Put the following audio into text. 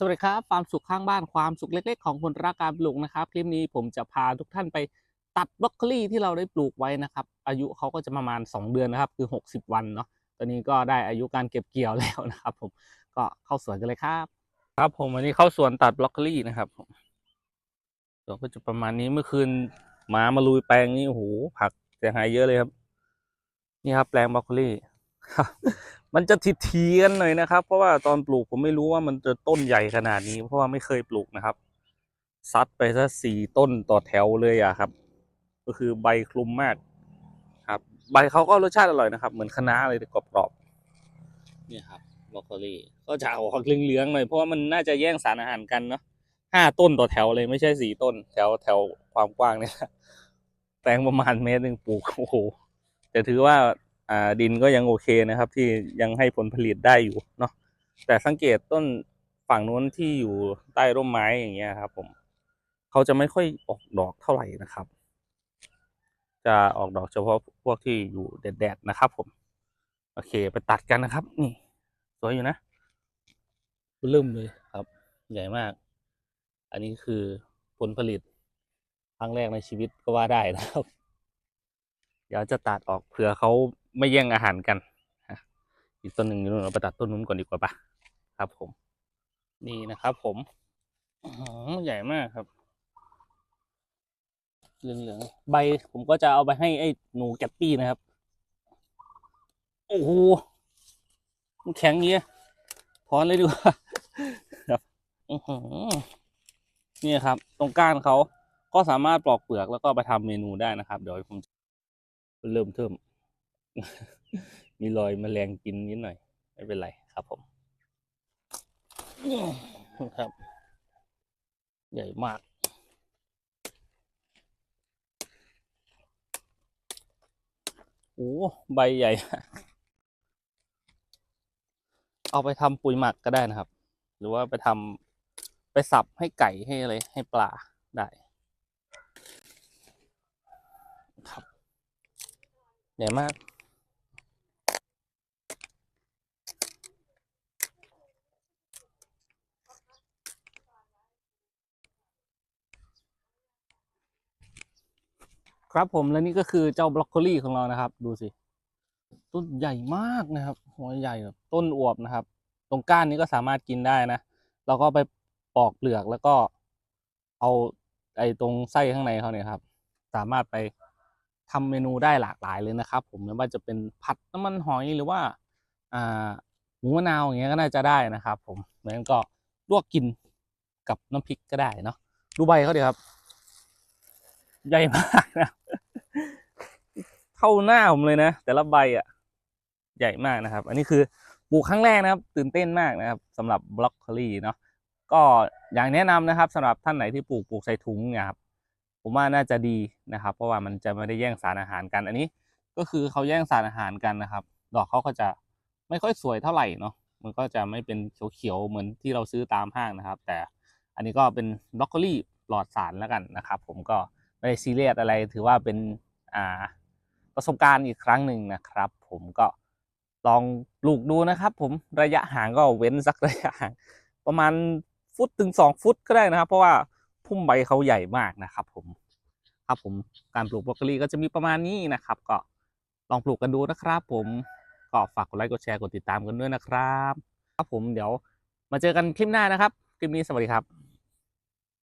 สวัสดีครับฟามสุขข้างบ้านความสุขเล็ก ๆ ของคนรักการปลูกนะครับ คลิปนี้ผมจะพาทุกท่านไปตัดบรอกโคลี่ที่เราได้ปลูกไว้นะครับ อายุเขาก็จะประมาณ 2 เดือนนะครับ คือ 60 วันเนาะตอนนี้ก็ได้อายุการเก็บเกี่ยวแล้วนะครับ ผมก็เข้าสวนกันเลยครับ ครับผมวันนี้เข้าสวนตัดบรอกโคลี่นะครับผมสวนก็จะประมาณนี้เมื่อคืนหมามาลุยแปลงนี้โอ้โหผักเสียหายเยอะเลยครับ นี่ครับแปลงบรอกโคลีครับ มันจะทีทีกันหน่อยนะครับ เพราะว่าตอนปลูกผมไม่รู้ว่ามันจะต้นใหญ่ขนาดนี้ เพราะว่าไม่เคยปลูกนะครับซัดไปซะสี่ต้นต่อแถวเลยอะครับ ก็คือใบคลุมมากครับ ใบเขาก็รสชาติอร่อยนะครับ เหมือนคะน้าเลยแต่กรอบๆเนี่ยครับบรอกโคลีก็จะออกเหลืองๆหน่อยเพราะว่ามันน่าจะแย่งสารอาหารกันเนาะห้าต้นต่อแถวเลยไม่ใช่สี่ต้น แถวแถวความกว้างเนี่ยแปลงประมาณเมตรหนึ่งปลูกโอ้โหแต่ถือว่า ดินก็ยังโอเคนะครับ ที่ยังให้ผลผลิตได้อยู่เนาะแต่สังเกตต้นฝั่งนู้นที่อยู่ใต้ร่มไม้อย่างเงี้ยครับ ผมเขาจะไม่ค่อยออกดอกเท่าไหร่นะครับ จะออกดอกเฉพาะพวกที่อยู่แดดๆนะครับ ผม โอเค ไปตัดกันนะครับ นี่ สวยอยู่นะเริ่มเลยครับ ใหญ่มาก อันนี้คือผลผลิตครั้งแรกในชีวิตก็ว่าได้นะครับ เดี๋ยวจะตัดออกเผื่อเขา ไม่แย่งอาหารกันอีกต้นหนึ่งอยู่นู่นเราไปตัดต้นนู้นก่อนดีกว่าปะครับผม นี่นะครับ ผมอใหญ่มากครับเหลืองๆใบผมก็จะเอาไปให้ไอ้หนูแกตปี้นะครับ โอ้โหมันแข็งเงี้ยถอนเลยดีกว่าครับนี่ครับ ตรงก้านเขาก็สามารถปลอกเปลือกแล้วก็ไปทำเมนูได้นะครับ เดี๋ยวผมเริ่มเทิม มีรอยแมลงกินนิดหน่อย ไม่เป็นไรครับผม ครับ ใหญ่มากโอ้ใบใหญ่ เอาไปทำปุ๋ยหมักก็ได้นะครับ หรือว่าไปทำไปสับให้ไก่ให้อะไรให้ปลาได้ครับใหญ่มาก ครับผมและนี่ก็คือเจ้าบรอกโคลีของเรานะครับ ดูสิ ต้นใหญ่มากนะครับ หัวใหญ่แบบต้นอวบนะครับ ตรงก้านนี้ก็สามารถกินได้นะเราก็ไปปอกเปลือกแล้วก็ เอาไอ้ตรงไส้ข้างในเขาเนี่ยครับ สามารถไปทำเมนูได้หลากหลายเลยนะครับ ผมไม่ว่าจะเป็นผัดน้ำมันหอยหรือว่า อ่าหมูมะนาวอย่างเงี้ยก็น่าจะได้นะครับ ผมแล้วก็ลวกกินกับน้ำพริกก็ได้เนาะดูใบเขาดีครับ ใหญ่มากนะ เท่าหน้าผมเลยนะ แต่ละใบอะ ใหญ่มากนะครับ อันนี้คือปลูกครั้งแรกนะครับ ตื่นเต้นมากนะครับสำหรับบรอกโคลีเนาะก็อย่างแนะนำนะครับสำหรับท่านไหนที่ปลูกปลูกใส่ถุงเนี่ยครับผมว่าน่าจะดีนะครับ เพราะว่ามันจะไม่ได้แย่งสารอาหารกัน อันนี้ก็คือเขาแย่งสารอาหารกันนะครับ ดอกเขาก็จะไม่ค่อยสวยเท่าไหร่เนาะมันก็จะไม่เป็นเขียวๆเหมือนที่เราซื้อตามห้างนะครับ แต่อันนี้ก็เป็นบรอกโคลีปลอดสารแล้วกันนะครับ ผมก็ไม่ได้ซีเรียสอะไรถือว่าเป็นอ่า ประสบการณ์อีกครั้งหนึ่งนะครับ ผมก็ลองปลูกดูนะครับ ผมระยะห่างก็เว้นสักระยะห่างประมาณฟุตถึงสองฟุตก็ได้นะครับ เพราะว่าพุ่มใบเขาใหญ่มากนะครับ ผมครับผมการปลูกบรอกโคลีก็จะมีประมาณนี้นะครับ ก็ลองปลูกกันดูนะครับ ผมก็ฝากกดไลค์กดแชร์กดติดตามกันด้วยนะครับ ครับผมเดี๋ยวมาเจอกันคลิปหน้านะครับคลิปนี้สวัสดีครับ